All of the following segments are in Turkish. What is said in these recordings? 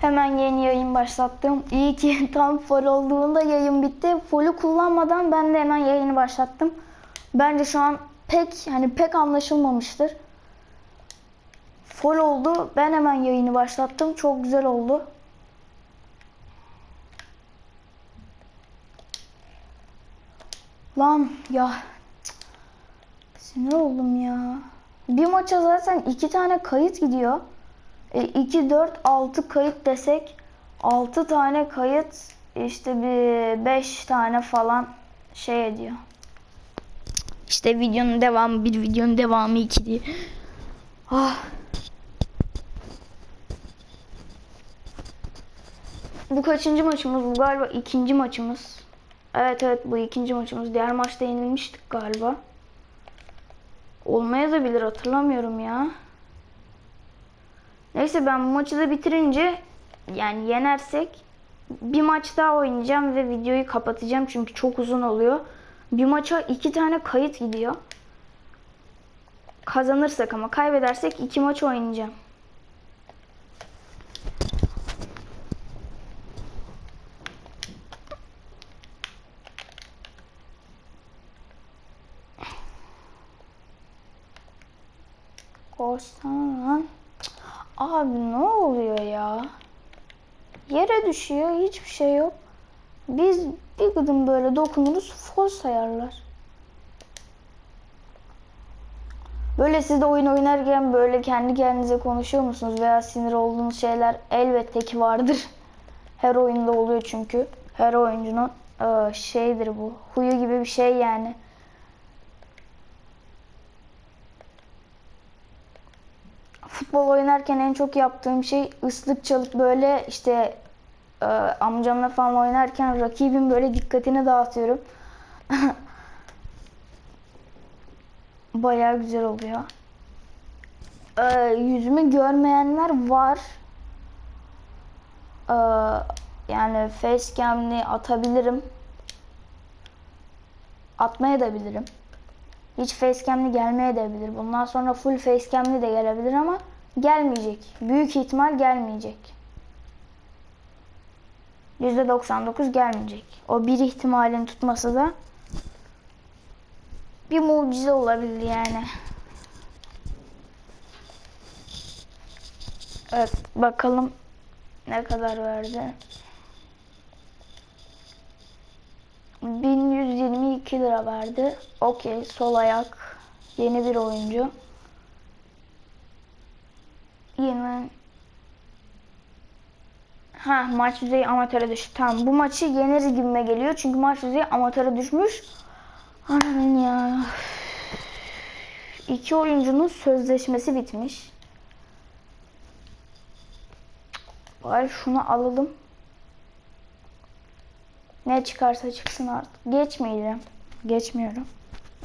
Hemen yeni yayın başlattım. İyi ki tam full olduğunda yayın bitti. Full'ü kullanmadan ben de hemen yayını başlattım. Bence şu an pek hani pek anlaşılmamıştır. Full oldu. Ben hemen yayını başlattım. Çok güzel oldu. Lan ya sinir oldum ya. Bir maça zaten iki tane kayıt gidiyor. E, 2, 4, 6 kayıt desek 6 tane kayıt işte bir 5 tane falan şey ediyor. İşte videonun devamı bir videonun devamı iki diye. Ah. Bu kaçıncı maçımız? Bu galiba ikinci maçımız. Evet evet bu ikinci maçımız. Diğer maçta yenilmiştik galiba. Olmaya da bilir hatırlamıyorum ya. Neyse ben maçı da bitirince yani yenersek bir maç daha oynayacağım ve videoyu kapatacağım çünkü çok uzun oluyor. Bir maça iki tane kayıt gidiyor. Kazanırsak ama kaybedersek iki maç oynayacağım. Cık, Abi ne oluyor ya? Yere düşüyor hiçbir şey yok. Biz bir gıdım böyle dokunuruz fol sayarlar. Böyle siz de oyun oynarken böyle kendi kendinize konuşuyor musunuz veya sinir olduğunuz şeyler elbette ki vardır. Her oyunda oluyor çünkü. Her oyuncunun şeydir bu. Huyu gibi bir şey yani. Futbol oynarken en çok yaptığım şey ıslık çalıp böyle işte e, amcamla falan oynarken rakibin böyle dikkatini dağıtıyorum. Bayağı güzel oluyor. E, yüzümü görmeyenler var. E, yani facecam'li atabilirim. Atmaya da bilirim. Hiç facecam'li gelmeye de bilir. Bundan sonra full facecam'li de gelebilir ama gelmeyecek. Büyük ihtimal gelmeyecek. %99 gelmeyecek. O bir ihtimalin tutması da bir mucize olabilir yani. Evet bakalım ne kadar verdi. 1122 lira verdi. Okey sol ayak yeni bir oyuncu. Yeni Ha maç düzeyi amatöre düştü. Tamam bu maçı yeneriz gibime geliyor. Çünkü maç düzeyi amatöre düşmüş. Anam ya. İki oyuncunun sözleşmesi bitmiş. Bari şunu alalım. Ne çıkarsa çıksın artık. Geçmeyeceğim. Geçmiyorum.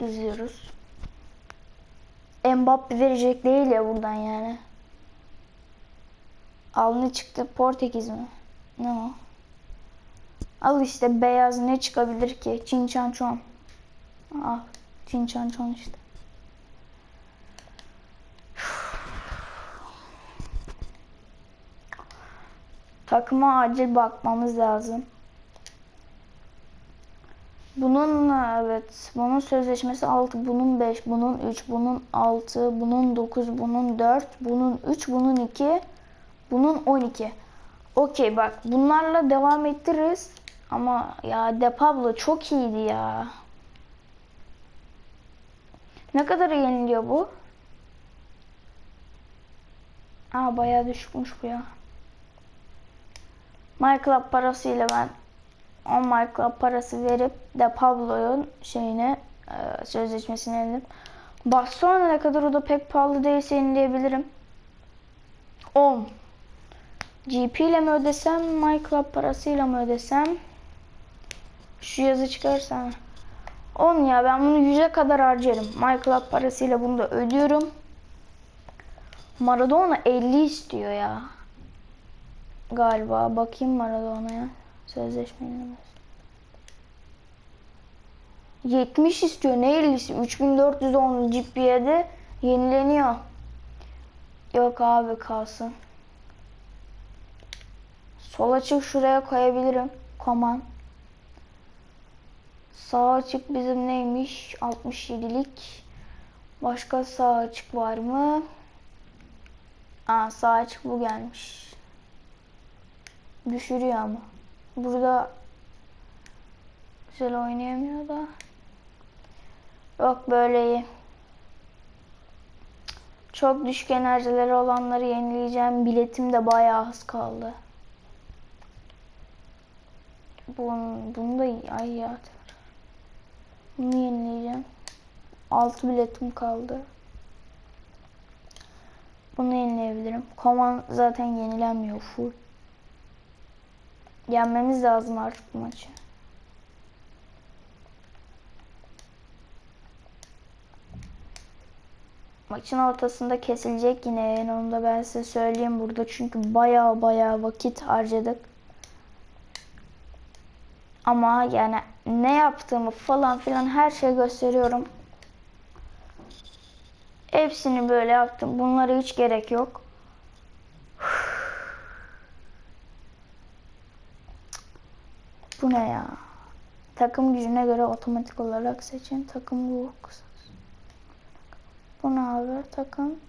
İzliyoruz. Mbappe verecek değil ya buradan yani. Al ne çıktı? Portekiz mi? Ne o? Al işte beyaz ne çıkabilir ki? Çin Çan Çon. Al. Çin Çan Çon işte. Takıma acil bakmamız lazım. Bunun evet, bunun sözleşmesi 6, bunun 5, bunun 3, bunun 6, bunun 9, bunun 4, bunun 3, bunun 2, bunun 12. Okey bak bunlarla devam ettiririz. Ama ya De Pablo çok iyiydi ya. Ne kadar yeniliyor bu? Aa bayağı düşükmüş bu ya. Michael parasıyla ben 10 Michael parası verip De Pablo'nun şeyine e, sözleşmesini yenildim. Barcelona ne kadar o da pek pahalı değilse yenileyebilirim. 10 GP ile mi ödesem, Michael parasıyla mı ödesem? Şu yazı çıkarsa. 10 ya ben bunu 100'e kadar harcarım. Michael parasıyla bunu da ödüyorum. Maradona 50 istiyor ya. Galiba bakayım Maradona'ya. Sözleşme yenilemesi. 70 istiyor. Ne 50'si? 3410 GP'de yenileniyor. Yok abi kalsın. Sol açık şuraya koyabilirim. Koman. Sağ açık bizim neymiş? 67'lik. Başka sağ açık var mı? Aa sağ açık bu gelmiş. Düşürüyor ama. Burada güzel oynayamıyor da. Yok böyle iyi. Çok düşük enerjileri olanları yenileyeceğim. Biletim de bayağı az kaldı. Bun, bunu da ay ya. Bunu yenileyeceğim. 6 biletim kaldı. Bunu yenileyebilirim. Koman zaten yenilenmiyor full. Yenmemiz lazım artık bu maçı. Maçın ortasında kesilecek yine onu da ben size söyleyeyim burada çünkü baya baya vakit harcadık. Ama yani ne yaptığımı falan filan her şey gösteriyorum. Hepsini böyle yaptım. Bunlara hiç gerek yok. Bu ne ya? Takım gücüne göre otomatik olarak seçin. Takım kısası. Bu ne abi? Takım.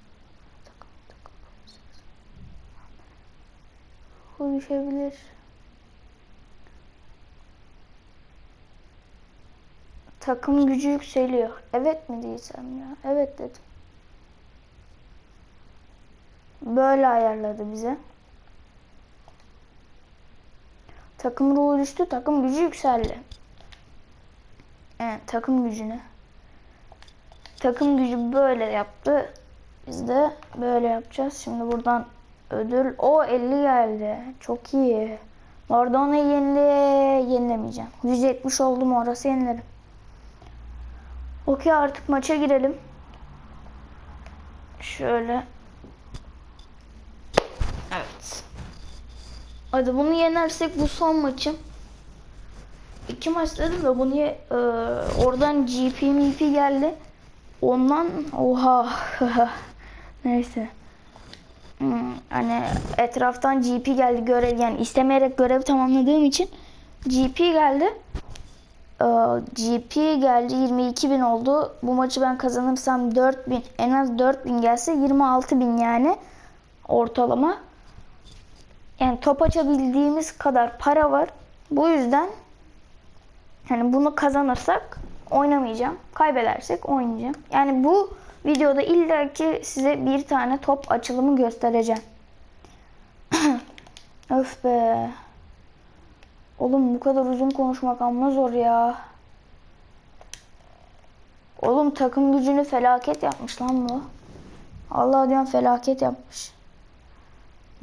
Takım, takım. Bu düşebilir. Takım gücü yükseliyor. Evet mi diyeceğim ya? Evet dedim. Böyle ayarladı bize. Takım ruhu düştü, takım gücü yükseldi. Evet, takım gücünü. Takım gücü böyle yaptı. Biz de böyle yapacağız. Şimdi buradan ödül. O 50 geldi. Çok iyi. Orada onu yenile yenilemeyeceğim. 170 oldu mu orası yenilerim. Okey artık maça girelim. Şöyle. Evet. Hadi bunu yenersek bu son maçım. İki maç dedim de bunu e, oradan GP MP geldi. Ondan oha neyse. Hmm, hani etraftan GP geldi görev yani istemeyerek görev tamamladığım için GP geldi. Ee, GP geldi 22 bin oldu. Bu maçı ben kazanırsam 4000 en az 4000 gelse 26 bin yani ortalama. Yani top açabildiğimiz kadar para var. Bu yüzden yani bunu kazanırsak oynamayacağım. Kaybedersek oynayacağım. Yani bu videoda illaki size bir tane top açılımı göstereceğim. Öf be. Oğlum bu kadar uzun konuşmak amma zor ya. Oğlum takım gücünü felaket yapmış lan bu. Allah diyorum felaket yapmış.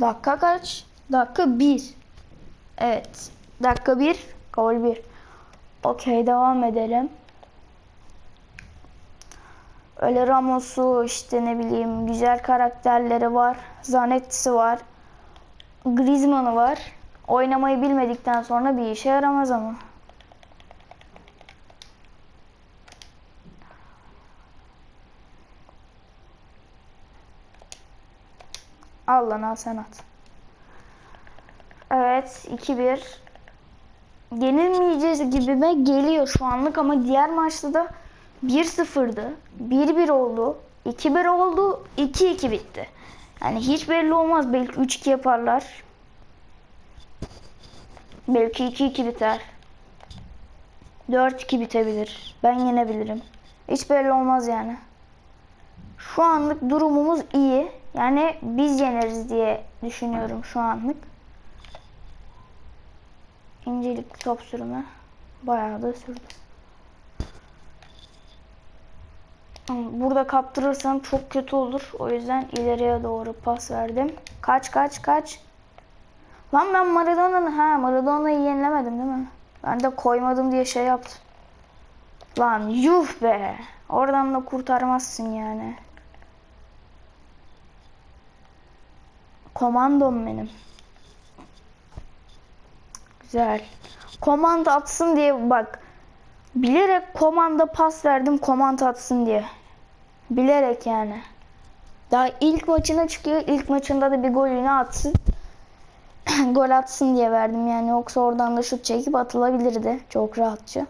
Dakika kaç? Dakika 1. Evet. Dakika 1. Gol 1. Okey devam edelim. Öyle Ramos'u işte ne bileyim güzel karakterleri var. Zanetti'si var. Griezmann'ı var. Oynamayı bilmedikten sonra bir işe yaramaz ama. Al lan sen at. Evet 2-1. Yenilmeyeceğiz gibime geliyor şu anlık ama diğer maçta da 1-0'dı. 1-1 oldu. 2-1 oldu. 2-2 bitti. Yani hiç belli olmaz. Belki 3-2 yaparlar. Belki 2-2 biter. 4-2 bitebilir. Ben yenebilirim. Hiç belli olmaz yani. Şu anlık durumumuz iyi. Yani biz yeneriz diye düşünüyorum şu anlık. İncelik top sürümü bayağı da sürdü. Burada kaptırırsam çok kötü olur. O yüzden ileriye doğru pas verdim. Kaç kaç kaç. Lan ben Maradona'nın ha Maradona'yı yenilemedim değil mi? Ben de koymadım diye şey yaptım. Lan yuh be. Oradan da kurtarmazsın yani. Komandom benim. Güzel. Komanda atsın diye bak. Bilerek komanda pas verdim komanda atsın diye. Bilerek yani. Daha ilk maçına çıkıyor. İlk maçında da bir golünü atsın. gol atsın diye verdim yani yoksa oradan da şut çekip atılabilirdi çok rahatça.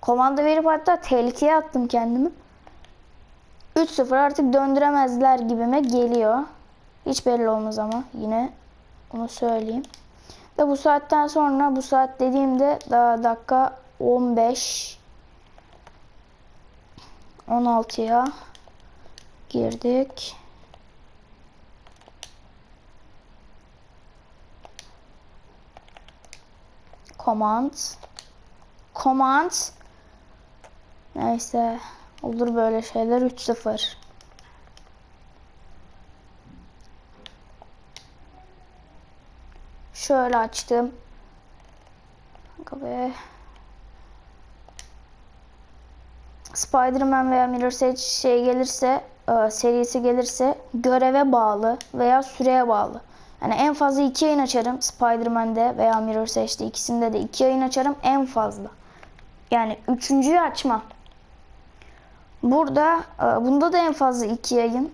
Komanda verip hatta tehlikeye attım kendimi. 3-0 artık döndüremezler gibime geliyor. Hiç belli olmaz ama yine onu söyleyeyim. Ve bu saatten sonra bu saat dediğimde daha dakika 15 16'ya girdik. Command. Command. Neyse. Olur böyle şeyler 3-0. Şöyle açtım. Be. Spider-Man veya Mirror's Edge şey gelirse, e, serisi gelirse göreve bağlı veya süreye bağlı. Yani en fazla iki yayın açarım Spider-Man'de veya Mirror's Edge'de ikisinde de iki yayın açarım en fazla. Yani üçüncüyü açmam. Burada e, bunda da en fazla iki yayın.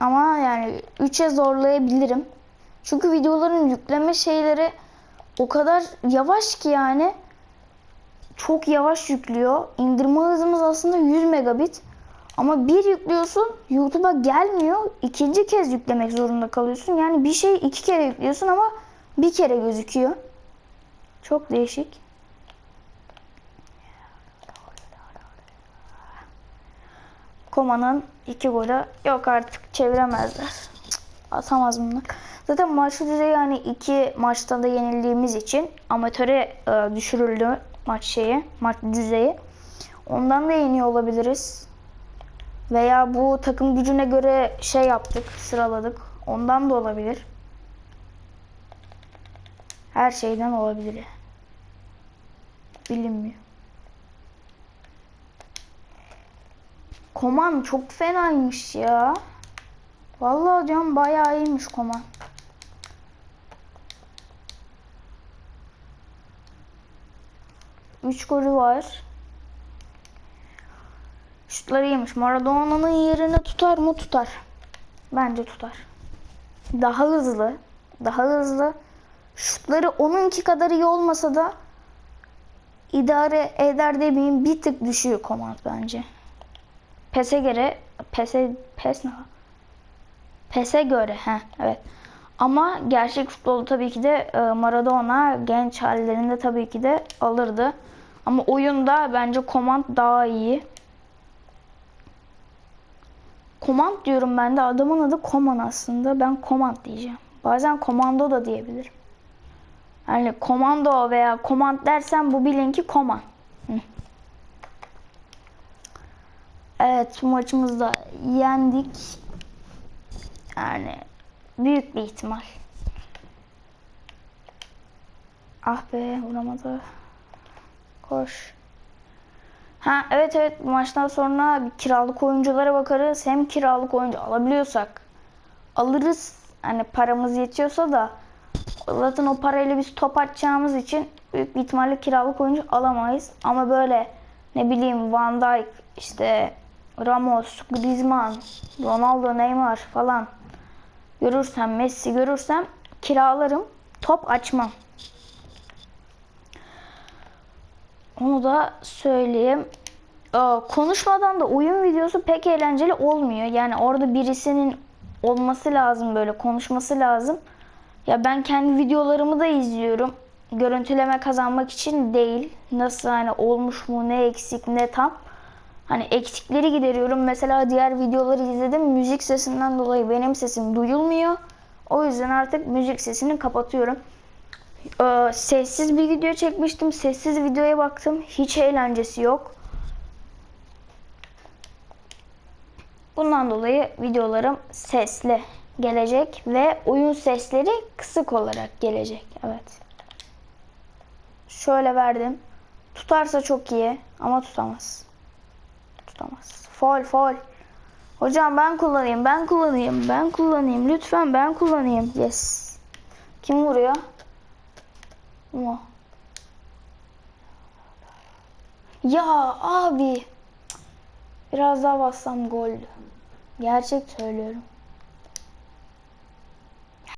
Ama yani 3'e zorlayabilirim. Çünkü videoların yükleme şeyleri o kadar yavaş ki yani çok yavaş yüklüyor. İndirme hızımız aslında 100 megabit. Ama bir yüklüyorsun YouTube'a gelmiyor. İkinci kez yüklemek zorunda kalıyorsun. Yani bir şey iki kere yüklüyorsun ama bir kere gözüküyor. Çok değişik. Koma'nın iki golü yok artık çeviremezler. Atamaz bunlar. Zaten maç düzeyi yani iki maçta da yenildiğimiz için amatöre e, düşürüldü maç şeyi, maç düzeyi. Ondan da yeniyor olabiliriz. Veya bu takım gücüne göre şey yaptık, sıraladık. Ondan da olabilir. Her şeyden olabilir. Bilinmiyor. Koman çok fenaymış ya. Vallahi diyorum bayağı iyiymiş Koman. Üç golü var. Şutları iyiymiş. Maradona'nın yerini tutar mı? Tutar. Bence tutar. Daha hızlı. Daha hızlı. Şutları onunki kadar iyi olmasa da idare eder demeyeyim bir tık düşüyor komand bence. PES'e göre PES'e PES ne? PES'e göre he evet. Ama gerçek futbolu tabii ki de e, Maradona genç hallerinde tabii ki de alırdı. Ama oyunda bence Command daha iyi. Command diyorum ben de adamın adı Command aslında. Ben Command diyeceğim. Bazen Komando da diyebilirim. Yani komando veya command dersen bu bilin ki Command. Evet bu maçımızda yendik. Yani büyük bir ihtimal. Ah be vuramadı. Koş. Ha evet evet bu maçtan sonra kiralık oyunculara bakarız. Hem kiralık oyuncu alabiliyorsak alırız. Hani paramız yetiyorsa da zaten o parayla biz top atacağımız için büyük bir ihtimalle kiralık oyuncu alamayız. Ama böyle ne bileyim Van Dijk işte Ramos, Griezmann, Ronaldo, Neymar falan görürsem, Messi görürsem kiralarım. Top açmam. Onu da söyleyeyim. Konuşmadan da oyun videosu pek eğlenceli olmuyor. Yani orada birisinin olması lazım böyle konuşması lazım. Ya ben kendi videolarımı da izliyorum. Görüntüleme kazanmak için değil. Nasıl hani olmuş mu, ne eksik, ne tam. Hani eksikleri gideriyorum. Mesela diğer videoları izledim. Müzik sesinden dolayı benim sesim duyulmuyor. O yüzden artık müzik sesini kapatıyorum. Ee, sessiz bir video çekmiştim. Sessiz videoya baktım. Hiç eğlencesi yok. Bundan dolayı videolarım sesli gelecek ve oyun sesleri kısık olarak gelecek. Evet. Şöyle verdim. Tutarsa çok iyi ama tutamaz. Tutamaz. Fol fol. Hocam ben kullanayım, ben kullanayım, ben kullanayım. Lütfen ben kullanayım. Yes. Kim vuruyor? Ama. Ya abi. Biraz daha bassam goldü. Gerçek söylüyorum.